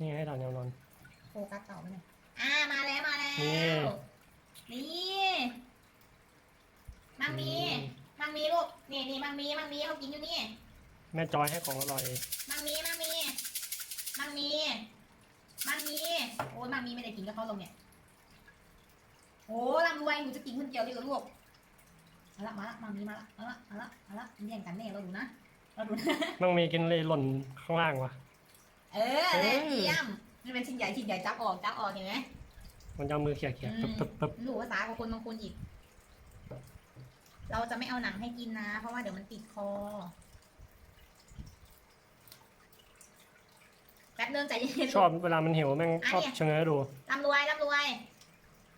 นี่ให้ถอนแนวนอน โฟกัสต่อไปหน่อยอ่ามาแล้วมาแล้วนี่นี่มังมีมังมีลูก นี่นี่มังมีมังมีเขากินอยู่นี่ แม่จอยให้ของอร่อยมังมีมังมีมังมีมังมีโอ้ยมังมีไม่ได้กินกับเขาลงเนี่ยโอ้ลำรวยหนูจะกินคนเดียวดีกว่าลูกมาละมาละมังมีมาละมาละมาละมาละแย่งกันแน่เราดูนะเราดูนะมั่งมีกินเลยหล่นข้างล่างวะ เออแน่เยี่ยมนี่เป็นชิ้นใหญ่ชิ้นใหญ่จับออกจับออกเห็นไหมมันจะเอามือเขี่ยเขี่ยอืมปึ๊บปึ๊บปึ๊บรู้ภาษากว่าคนบางคนอีก เราจะไม่เอาหนังให้กินนะ เพราะว่าเดี๋ยวมันติดคอ แป๊บนึงใจเย็นๆชอบเวลามันหิวแม่งชอบอะเนี่ยชะเง้อดูร่ำรวยร่ำรวย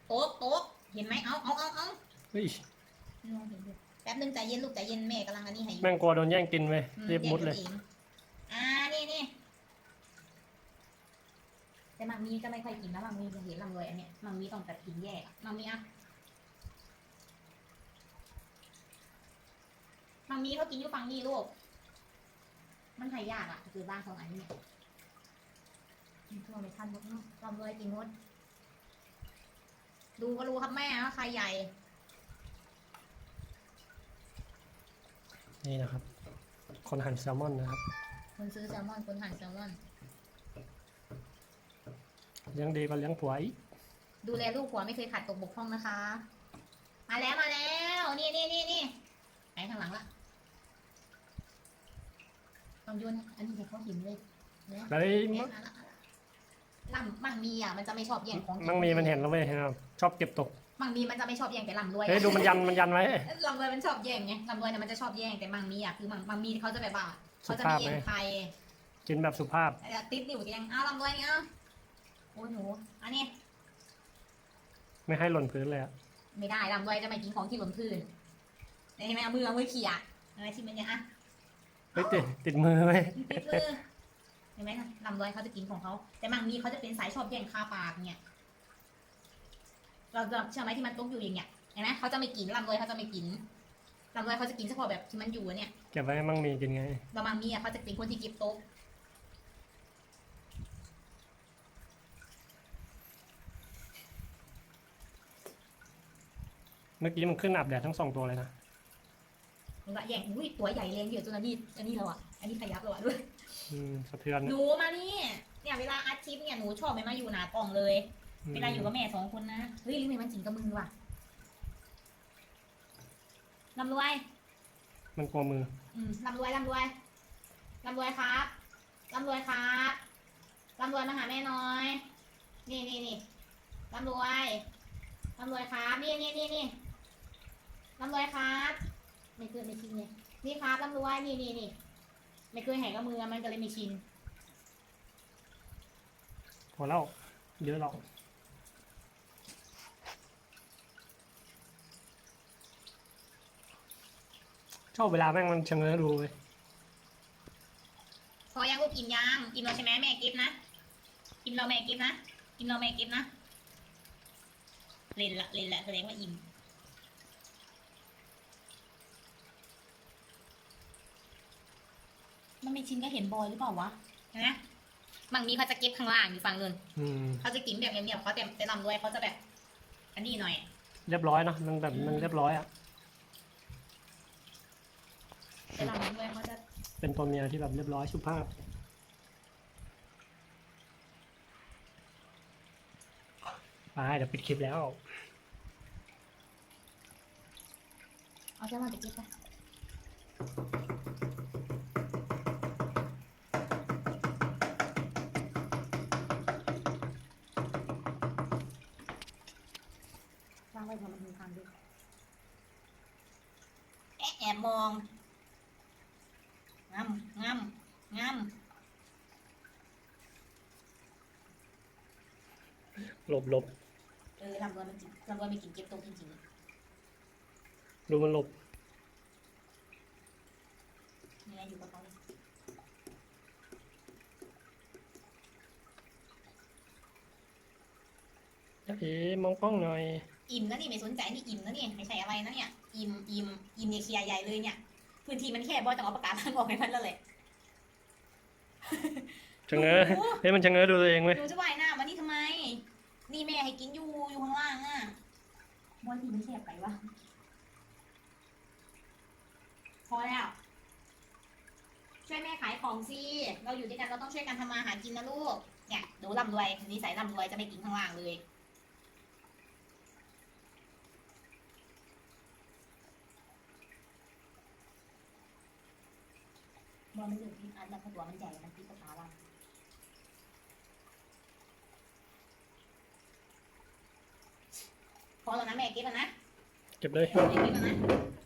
โต๊ะโต๊ะเห็นไหมเอาเอาเอาเอาเฮ้ยลองเห็นดูแป๊บนึงใจเย็นลูกใจเย็นแม่กำลังอันนี้ให้อยู่แม่งกลัวโดนแย่งกินเว้ยอืรีบมุดเลย แกตัวองอ่า นี่นี่ แต่มังมีก็ไม่ค่อยกินนะมังมีจะเห็นลำรวยอันเนี้ยมังมีต้องแบบกินแยกอะมังมีอะมังมีเขากินอยู่ฝั่งนี้ลูก มันหายากอะ คือบ้านของอันนี้เนี่ยทั่วไม่ทันหมดเนาะลำรวยกินหมด ดูก็รู้ครับแม่ว่าใครใหญ่ นี่นะครับ คนหั่นแซลมอนนะครับ คนซื้อแซลมอนคนหั่นแซลมอนเลี้ยงดีก็เลี้ยงผัวอีกดูแลลูกผัวไม่เคยขาดตกบกพร่องนะคะ มาแล้วมาแล้ว นี่นี่นี่นี่ไปข้างหลังละต้องโยนนะอันนี้ให้เขาหินเลยเนี่ยแล้วไอ้เนี่ยมั่งมาละมาละลำมังมีอะมันจะไม่ชอบแย่งของกิมั่งมีมันเห็นแล้วเว้ยครับชอบเก็บตก มังมีมันจะไม่ชอบแย่งแต่ลำรวยเฮ้ยดูมันยันมันยันไว้ลำรวยมันชอบแย่งไงลำรวยเนี่ยมันจะชอบแย่งแต่มังมีอะคือมังมังมีเขาจะแบบว่าสุเขาจะภาไม่พไหมแย่งใครกินแบบสุภาพเอ่อติดอยู่ยังเอาลำรวยนี่เอาโอ้ยหนูอันนี้ไม่ให้หล่นพื้นเลยอะไม่ได้ลำรวยจะไม่กินของที่หล่นพื้นเห็นไหมเอามือเอามือเขี่ยอะไรที่มันเนี่ยอะเฮ้ยติดติดมือไว้ติดมือเห็นไหมนะลำรวยเขาจะกินของเขาแต่มังมีเขาจะเป็นสายชอบแย่งคาปากเนี่ยเราเราเชื่อไหมที่มันตกอยู่อย่างเงี้ยเห็นไหมเขาจะไม่กินลำรวยเขาจะไม่กินลำรวยเขาจะกินเฉพาะแบบที่มันอยู่เนี่ยเก็บไว้ให้มั่งมีกินไงเรามังมีอะเขาจะเป็นคนที่เก็บโต๊ะ เมื่อกี้มันขึ้นอาบแดดทั้งสองตัวเลยนะมันก็แย่งอุ้ยตัวใหญ่เลยเดี๋ยวจนอันนี้อันนี้เราอะอันนี้ขยับเราอะด้วย อืมสะเทือนหนูมานี่ เนี่ยเวลาอัดคลิปเนี่ยหนูชอบไม่มาอยู่หนากล่องเลย เวลาอยู่กับแม่สองคนนะ เฮ้ยลิงมันจริงกับมึงว่ะลำรวย มันกลัวมือ อืมลำรวยลำรวยลำรวยครับลำรวยครับลำรวยมาหาแม่น้อย นี่นี่นี่ลำรวยลำรวยครับ นี่นี่นี่นี่ ลำรวยครับไม่เคยไม่ชินเนี่ยนี่ครับลำรวยนี่นี่นี่ไม่เคยแหกกับมือมันก็เลยไม่ชินพอแล้วเยอะหรอกชอบเวลาแม่งมันชะเง้อดูเว้ยพอยังลูกอิ่มยังอิ่มเราใช่ไหมแม่กิฟนะอิ่มเราแม่กิฟนะอิ่มเราแม่กิฟนะเล่นละเล่นละแสดงว่าอิ่ม มันไม่ชินก็เห็นบอยหรือเปล่าวะเห็นไหมบางมีเขาจะเก็บข้างล่างอยู่ฝั่งนึงอืมเขาจะกินแบบเงียบๆเขาแต่แต่ลำด้วยเขาจะแบบ อันนี้หน่อย เรียบร้อยเนอะมันแบบมันเรียบร้อยอะ แต่ลำด้วยเขาจะเป็นตัวเมียที่แบบเรียบร้อยสุภาพ ไปเดี๋ยวปิดคลิปแล้ว เอาแค่มาจะกินไปางไว้พอมันมีทางดูแอบแอบมองงำงำงำหลบหลบเออลำดวนมันกินลำดวนมีกินเก็บตรงจริงดูมันหลบๆนี่ไงอยู่กับเขาเลยเอ๊ะมองกล้องหน่อย อิ่มนะนี่ไม่สนใจนี่อิ่มนะนี่ไม่ใช่อะไรนะเนี่ยอิ่มอิ่มอิ่มเนี่ยเคลียร์ใหญ่เลยเนี่ยพื้นที่มันแค่บอยต้องเอาปากกาล้างออกให้มันแล้วแหละชะเง้อเฮ้ยมันชะเง้อดูตัวเองไหมหนูจะว่ายน้ำมานี่ทำไม นี่แม่ให้กินอยู่อยู่ข้างล่างอะบอลที่มันแคบไปวะพอแล้วช่วยแม่ขายของสิเราอยู่ด้วยกันเราต้องช่วยกันทำมาหากินนะลูกเนี่ยดูร่ำรวยนิสัยร่ำรวยจะไม่กินข้างล่างเลย บอลมันอยู่ที่อันแล้วก็ตัวมันใหญ่มันพิกขาวันพอแล้วนะแม่เก็บแล้วนะ เก็บเลย แม่เก็บแล้วนะ